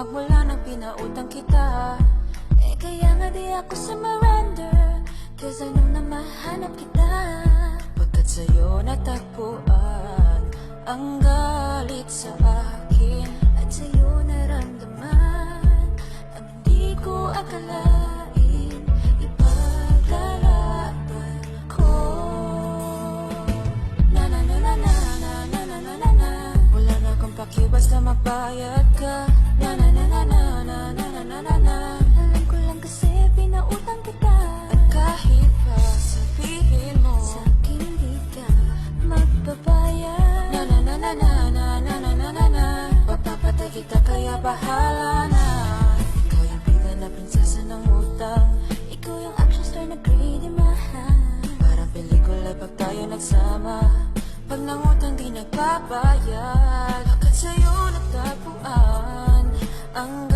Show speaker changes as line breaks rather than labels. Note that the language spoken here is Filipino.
Magmula nang pinautang kita Eh kaya nga di ako sumurrender Cause I know na mahanap kita. Pagkat sa'yo natagpuan Ang galit sa akin. At sa'yo naramdaman Ang di ko akalain. Ipaglalaban ko. Na na na na na na na na Wala na akong paki basta magbayad ka kita kaya bahala na. Ikaw yung bida na prinsesa ng utang. Ikaw yung action star na greedy mahal. Parang pelikula pag tayo nagsama. Pag nangutang di nagbabayad. Bakit sa'yo nagtapuan Ang